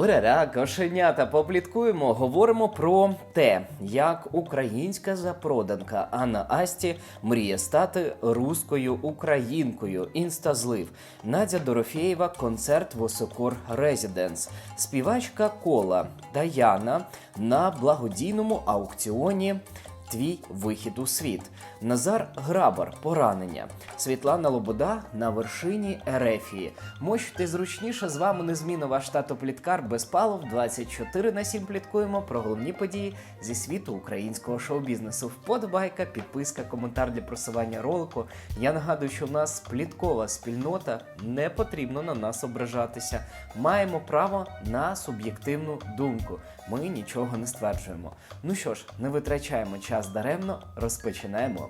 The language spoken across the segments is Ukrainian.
Ура-ра, кошенята, попліткуємо, говоримо про те, як українська запроданка Анна Асті мріє стати руською українкою. Інстазлив. Надя Дорофєєва, концерт Високор Резіденс. Співачка Кола Даяна на благодійному аукціоні. Твій вихід у світ. Назар Грабар поранення. Світлана Лобода на вершині Ерефії. Мощте зручніше з вами незмінно ваш тато Пліткар Безпалов 24 на 7 пліткуємо про головні події зі світу українського шоу-бізнесу. Вподобайка, підписка, коментар для просування ролику. Я нагадую, що в нас пліткова спільнота. Не потрібно на нас ображатися. Маємо право на суб'єктивну думку. Ми нічого не стверджуємо. Ну що ж, не витрачаємо час даремно, розпочинаємо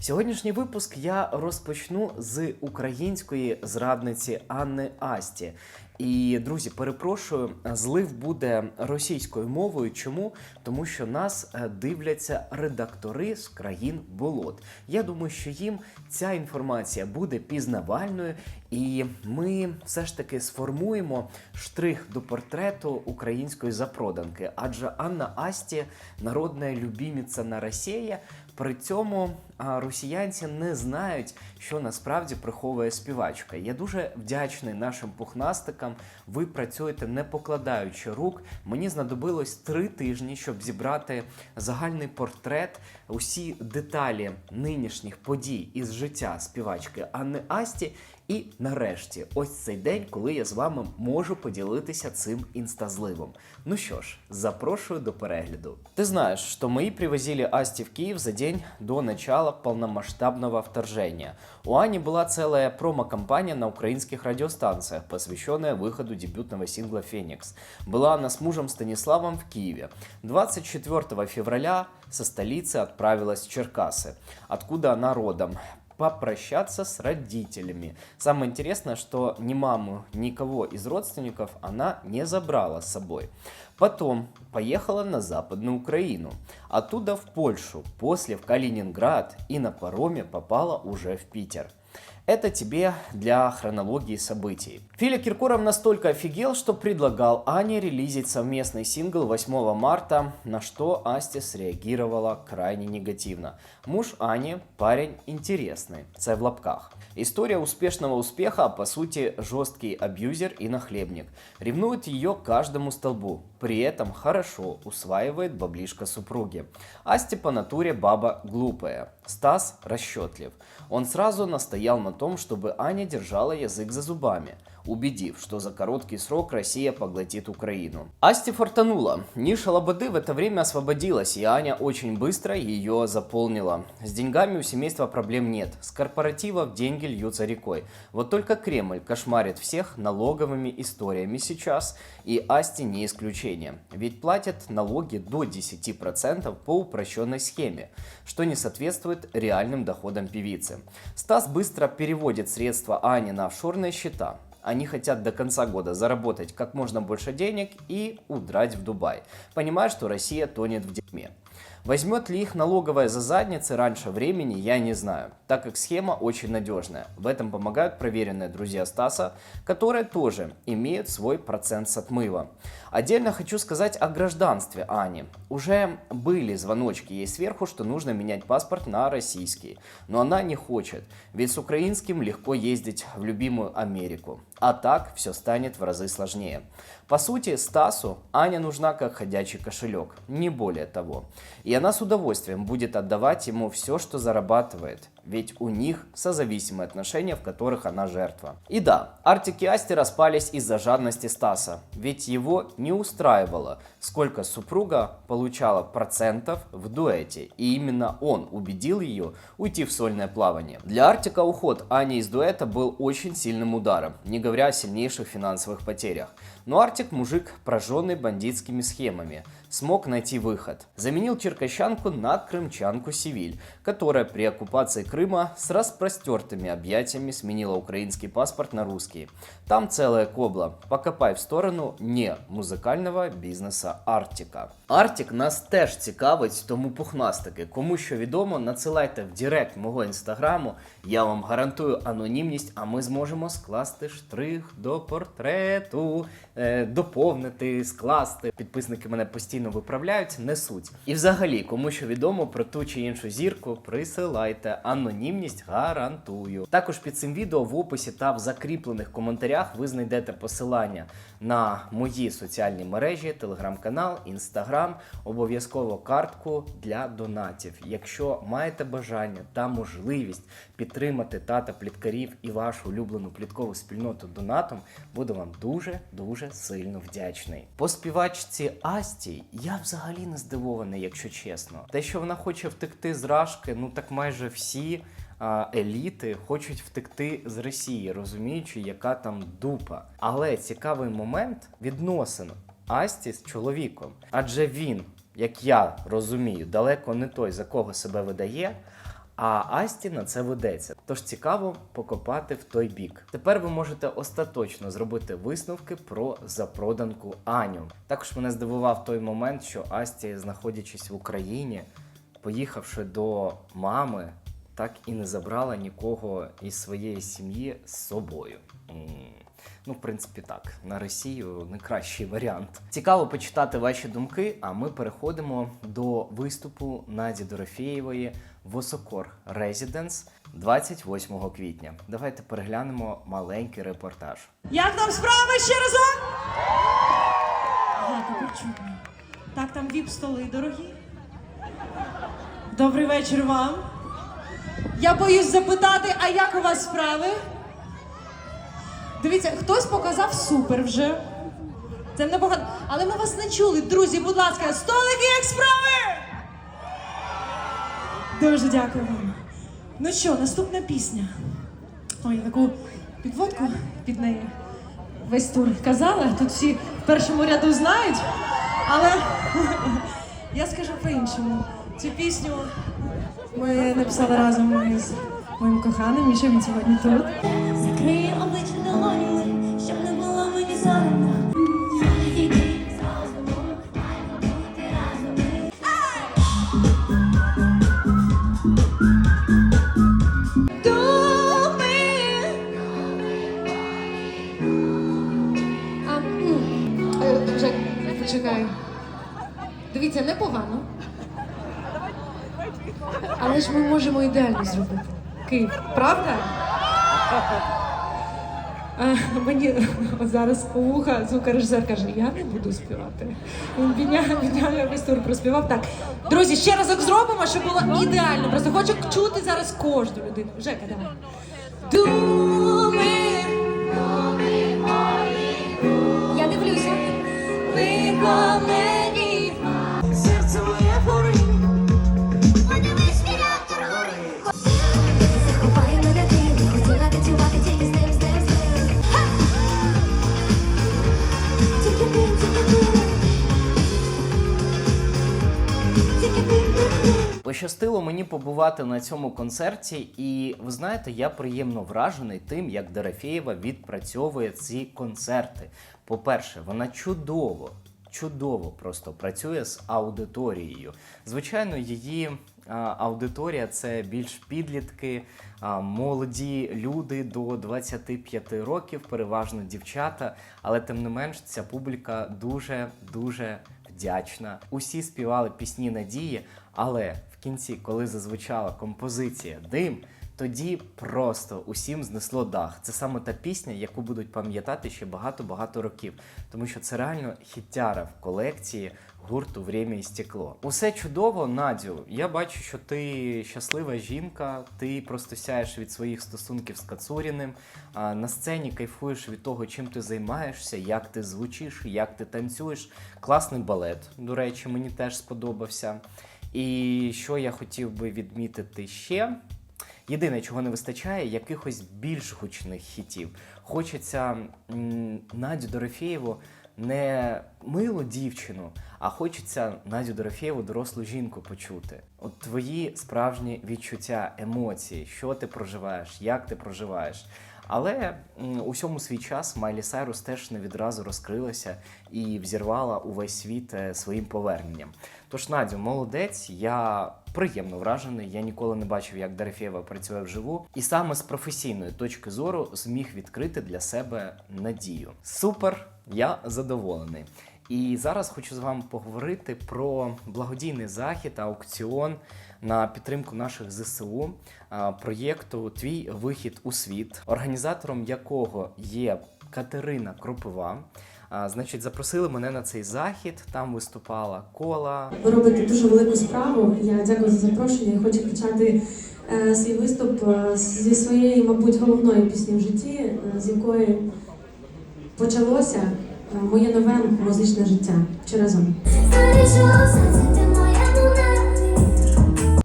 Сьогоднішній випуск я розпочну з української зрадниці Анни Асті. І друзі, перепрошую, злив буде російською мовою. Чому? Тому що нас е, дивляться редактори з країн болот. Я думаю, що їм ця інформація буде пізнавальною, і ми все ж таки сформуємо штрих до портрету української запроданки. Адже Анна Асті народна любіміця на Росія. При цьому росіянці не знають, що насправді приховує співачка. Я дуже вдячний нашим пухнастикам. Ви працюєте не покладаючи рук. Мені знадобилось три тижні, щоб зібрати загальний портрет, усі деталі нинішніх подій із життя співачки Анни Асті. І нарешті, ось цей день, коли я з вами можу поділитися цим інстазливом. Ну що ж, запрошую до перегляду. Ты знаешь, что мои привозили Асти в Киев за день до начала полномасштабного вторжения. У Ани была целая промо-компания на украинских радиостанциях, посвященная выходу дебютного сингла «Феникс». Была она с мужем Станиславом в Киеве. 24 февраля со столицы отправилась в Черкасы, откуда она родом попрощаться с родителями. Самое интересное, что ни маму, никого из родственников она не забрала с собой. Потом поехала на Западную Украину, оттуда в Польшу, после в Калининград и на пароме попала уже в Питер. Это тебе для хронологии событий. Филя Киркоров настолько офигел, что предлагал Ане релизить совместный сингл 8 марта, на что Асти среагировала крайне негативно. Муж Ани – парень интересный, це в лапках. История успешного успеха, а по сути жесткий абьюзер и нахлебник. Ревнует ее каждому столбу, при этом хорошо усваивает баблишко супруги. Асти по натуре баба глупая, Стас расчетлив. Он сразу настоял на том, чтобы Аня держала язык за зубами, убедив, что за короткий срок Россия поглотит Украину. Асти фортанула. Ниша Лободы в это время освободилась, и Аня очень быстро ее заполнила. С деньгами у семейства проблем нет. С корпоративов деньги льются рекой. Вот только Кремль кошмарит всех налоговыми историями сейчас, и Асти не исключение. Ведь платят налоги до 10% по упрощенной схеме, что не соответствует реальным доходам певицы. Стас быстро переводит средства Ани на офшорные счета. Они хотят до конца года заработать как можно больше денег и удрать в Дубай, понимая, что Россия тонет в дерьме. Возьмет ли их налоговая за задницы раньше времени, я не знаю, так как схема очень надежная. В этом помогают проверенные друзья Стаса, которые тоже имеют свой процент с отмыва. Отдельно хочу сказать о гражданстве Ани. Уже были звоночки ей сверху, что нужно менять паспорт на российский. Но она не хочет, ведь с украинским легко ездить в любимую Америку. А так все станет в разы сложнее. По сути, Стасу Аня нужна как ходячий кошелек, не более того. И она с удовольствием будет отдавать ему все, что зарабатывает, ведь у них созависимые отношения, в которых она жертва. И да, Артик и Асти распались из-за жадности Стаса, ведь его не устраивало, сколько супруга получала процентов в дуэте, и именно он убедил ее уйти в сольное плавание. Для Артика уход Ани из дуэта был очень сильным ударом, не говоря о сильнейших финансовых потерях. Но Артик мужик, прожженный бандитскими схемами, смог найти выход. Заменил черкащанку на крымчанку Севиль, которая при оккупации Крыма с распростертыми объятиями сменила украинский паспорт на русский. Там целая кобла. Покопай в сторону не музикального бізнеса Артіка. Артік нас теж цікавить, тому пухнастики. Кому що відомо, надсилайте в Директ мого інстаграму. Я вам гарантую анонімність, а ми зможемо скласти штрих до портрету, е, доповнити, скласти. Підписники мене постійно виправляють, несуть. І взагалі, кому що відомо про ту чи іншу зірку, присилайте. Анонімність гарантую. Також під цим відео в описі та в закріплених коментарях ви знайдете посилання на мої соціальні мережі, телеграм-канал, інстаграм, обов'язково картку для донатів. Якщо маєте бажання та можливість підтримати тата пліткарів і вашу улюблену пліткову спільноту донатом, буду вам дуже дуже сильно вдячний. По співачці Асті я взагалі не здивований, якщо чесно. Те, що вона хоче втекти з Рашки, ну так майже всі еліти хочуть втекти з Росії, розуміючи, яка там дупа. Але цікавий момент відносин Асті з чоловіком. Адже він, як я розумію, далеко не той, за кого себе видає. А Асті на це ведеться. Тож цікаво покопати в той бік. Тепер ви можете остаточно зробити висновки про запроданку Аню. Також мене здивував той момент, що Асті, знаходячись в Україні, поїхавши до мами, так і не забрала нікого із своєї сім'ї з собою. М. Ну, в принципі, так. На Росію не кращий варіант. Цікаво почитати ваші думки, а ми переходимо до виступу Наді Дорофєєвої в Осокор Резіденс 28 квітня. Давайте переглянемо маленький репортаж. Як там справи ще разок? Ага. Так, там віп-столи дорогі. Добрий вечір вам. Я боюсь запитати, а як у вас справи? Дивіться, хтось показав супер вже. Це непогано. Але ми вас не чули. Друзі, будь ласка, столики як справи! Дуже дякую вам. Ну що, наступна пісня. Ой, таку підводку під неї весь тур казала. Тут всі в першому ряду знають, але я скажу по-іншому. Цю пісню ми написали разом із моїм коханим, і що він сьогодні тут. Закрию обличчя почекай. Дивіться, непогано. Але ж ми можемо ідеально зробити. Київ, правда? Мені от зараз у вуха звукорежисер каже, я не буду співати. Він бідняга весь тур проспівав. Так, друзі, ще разок зробимо, щоб було ідеально. Просто хочу чути зараз кожну людину. Жека, давай. Пощастило мені побувати на цьому концерті, і ви знаєте, я приємно вражений тим, як Дорофєєва відпрацьовує ці концерти. По-перше, вона чудово, чудово просто працює з аудиторією. Звичайно, її аудиторія це більш підлітки, молоді люди до 25 років, переважно дівчата, але тим не менш ця публіка дуже дуже вдячна. Усі співали пісні надії, але кінці, коли зазвучала композиція Дим, тоді просто усім знесло дах. Це саме та пісня, яку будуть пам'ятати ще багато-багато років, тому що це реально хіттяра в колекції гурту «Время і стекло. Усе чудово, Надю. Я бачу, що ти щаслива жінка, ти просто сяєш від своїх стосунків з Кацуріним. На сцені кайфуєш від того, чим ти займаєшся, як ти звучиш, як ти танцюєш. Класний балет, до речі, мені теж сподобався. І що я хотів би відмітити ще. Єдине, чого не вистачає, якихось більш гучних хітів. Хочеться Надю Дорофєєву не милу дівчину, а хочеться Надю Дорофєєву дорослу жінку почути. От твої справжні відчуття, емоції, що ти проживаєш, як ти проживаєш. Але у всьому свій час Майлі Сайрус теж не відразу розкрилася і взірвала увесь світ е, своїм поверненням. Тож, Надю, молодець, я приємно вражений. Я ніколи не бачив, як Дарефєва працює вживу, і саме з професійної точки зору зміг відкрити для себе надію. Супер, я задоволений. І зараз хочу з вами поговорити про благодійний захід, аукціон на підтримку наших ЗСУ проєкту Твій вихід у світ, організатором якого є Катерина Кропива. Значить, запросили мене на цей захід. Там виступала кола, Ви робите дуже велику справу. Я дякую за запрошення. Я хочу почати е, свій виступ е, зі своєї, мабуть, головної пісні в житті, е, з якої почалося моє нове музичне життя. Чи разом?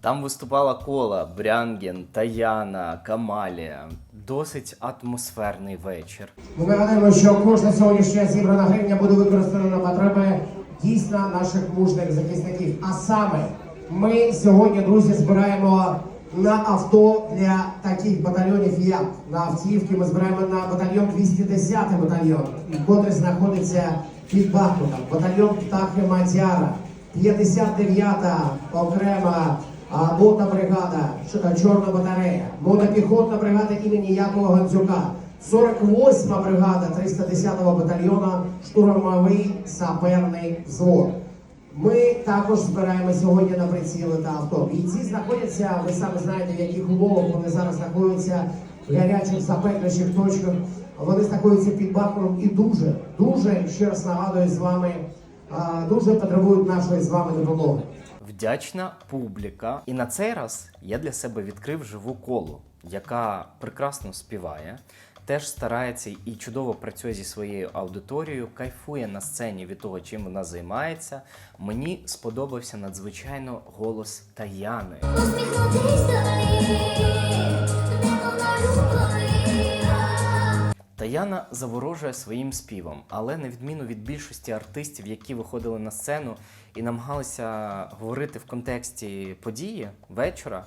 Там виступала кола, Брянген, Таяна, Камалія. Досить атмосферний вечір. Ми нагадаємо, що кожна сьогоднішня зібрана гривня буде використана на потреби дійсно наших мужних захисників. А саме ми сьогодні, друзі, збираємо на авто для таких батальйонів, як на автівки. Ми збираємо на батальйон 210 батальйон, котрий знаходиться під Бахмутом. Батальйон Птахи Мадяра, 59-та окрема а, мотна бригада, Чорна батарея, мотопіхотна бригада імені Якова Гандзюка, 48-ма бригада 310-го батальйону, штурмовий саперний взвод. Ми також збираємо сьогодні на приціли та авто. Бійці знаходяться, ви самі знаєте, в яких умовах вони зараз знаходяться в гарячих запеключих точках. Вони знаходяться під Бахмутом і дуже, дуже ще раз нагадую з вами, дуже потребують нашої з вами допомоги. Вдячна публіка. І на цей раз я для себе відкрив живу колу, яка прекрасно співає, теж старається і чудово працює зі своєю аудиторією, кайфує на сцені від того, чим вона займається. Мені сподобався надзвичайно голос Таяни. Таяна заворожує своїм співом, але на відміну від більшості артистів, які виходили на сцену і намагалися говорити в контексті події вечора.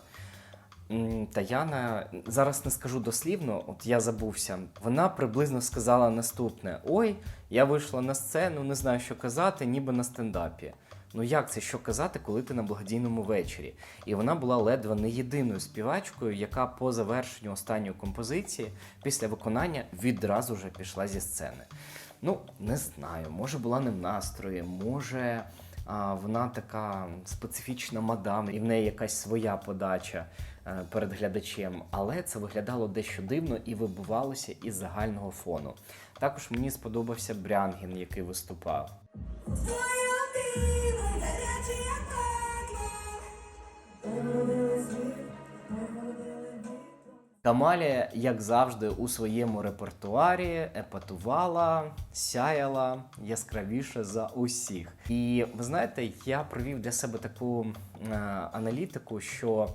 Таяна, зараз не скажу дослівно, от я забувся. Вона приблизно сказала наступне: Ой, я вийшла на сцену, не знаю, що казати, ніби на стендапі. Ну як це що казати, коли ти на благодійному вечорі? І вона була ледве не єдиною співачкою, яка по завершенню останньої композиції після виконання відразу ж пішла зі сцени. Ну, не знаю, може була не в настрої, може а, вона така специфічна мадам, і в неї якась своя подача перед глядачем, але це виглядало дещо дивно і вибивалося із загального фону. Також мені сподобався Брянген, який виступав. Камалія, як завжди, у своєму репертуарі епатувала, сяяла яскравіше за усіх. І ви знаєте, я провів для себе таку е, аналітику, що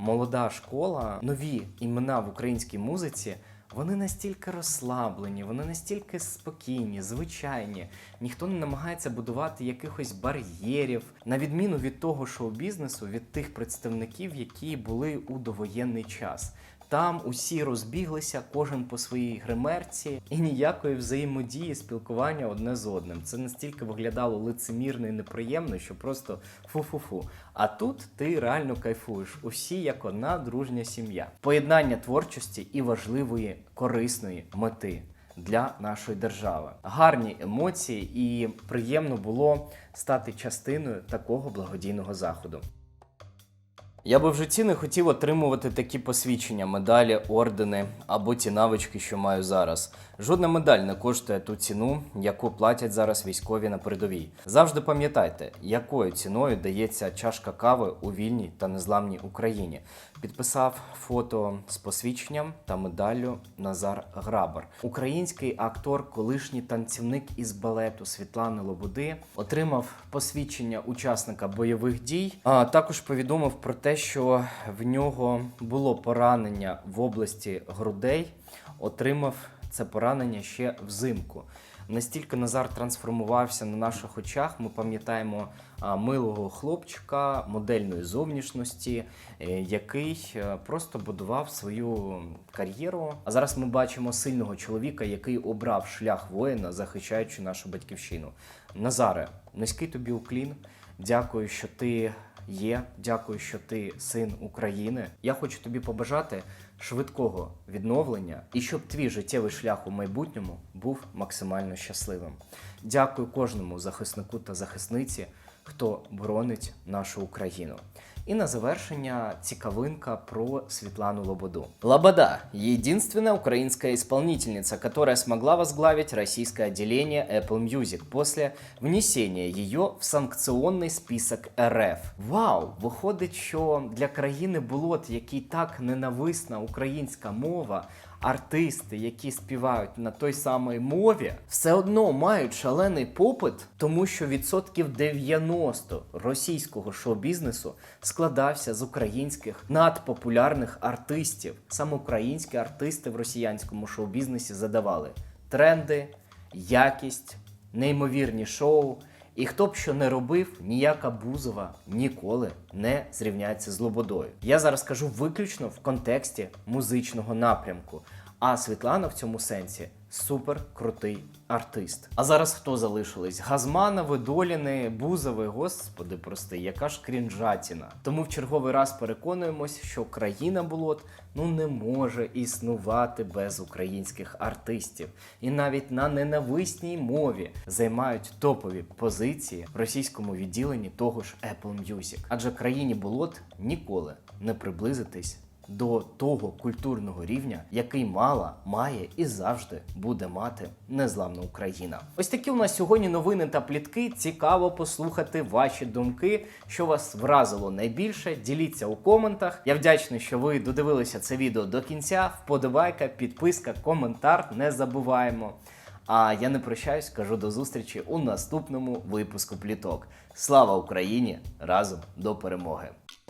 молода школа, нові імена в українській музиці. Вони настільки розслаблені, вони настільки спокійні, звичайні. Ніхто не намагається будувати якихось бар'єрів, на відміну від того шоу-бізнесу, від тих представників, які були у довоєнний час. Там усі розбіглися, кожен по своїй гримерці, і ніякої взаємодії, спілкування одне з одним. Це настільки виглядало лицемірно і неприємно, що просто фу-фу-фу. А тут ти реально кайфуєш. Усі як одна дружня сім'я. Поєднання творчості і важливої корисної мети. Для нашої держави гарні емоції, і приємно було стати частиною такого благодійного заходу. Я би в житті не хотів отримувати такі посвідчення, медалі, ордени або ті навички, що маю зараз. Жодна медаль не коштує ту ціну, яку платять зараз військові на передовій. Завжди пам'ятайте, якою ціною дається чашка кави у вільній та незламній Україні. Підписав фото з посвідченням та медаллю Назар Грабар. Український актор, колишній танцівник із балету Світлани Лободи, отримав посвідчення учасника бойових дій. А також повідомив про те, те, що в нього було поранення в області грудей, отримав це поранення ще взимку. Настільки Назар трансформувався на наших очах. Ми пам'ятаємо милого хлопчика модельної зовнішності, е, який е, просто будував свою кар'єру. А зараз ми бачимо сильного чоловіка, який обрав шлях воїна, захищаючи нашу батьківщину. Назаре, низький тобі уклін. Дякую, що ти є. Дякую, що ти син України. Я хочу тобі побажати швидкого відновлення і щоб твій життєвий шлях у майбутньому був максимально щасливим. Дякую кожному захиснику та захисниці, хто боронить нашу Україну. І на завершення цікавинка про Светлану Лободу. Лобода – единственная украинская исполнительница, которая смогла возглавить российское отделение Apple Music после внесения ее в санкционний список РФ. Вау! Виходить, що для країни болот, якій так ненависна українська мова, артисти, які співають на той самій мові, все одно мають шалений попит, тому що відсотків 90 російського шоу-бізнесу складався з українських надпопулярних артистів. Саме українські артисти в росіянському шоу-бізнесі задавали тренди, якість, неймовірні шоу. І хто б що не робив, ніяка Бузова ніколи не зрівняється з Лободою. Я зараз кажу виключно в контексті музичного напрямку. А Світлана в цьому сенсі супер крутий артист. А зараз хто залишились? Газманови, Доліни, Бузови, господи, прости, яка ж крінжатіна. Тому в черговий раз переконуємось, що країна болот ну не може існувати без українських артистів. І навіть на ненависній мові займають топові позиції в російському відділенні того ж Apple Music. Адже країні болот ніколи не приблизитись до того культурного рівня, який мала, має і завжди буде мати незламна Україна. Ось такі у нас сьогодні новини та плітки. Цікаво послухати ваші думки, що вас вразило найбільше. Діліться у коментах. Я вдячний, що ви додивилися це відео до кінця. Вподобайка, підписка, коментар. Не забуваємо. А я не прощаюсь, кажу до зустрічі у наступному випуску пліток. Слава Україні! Разом до перемоги!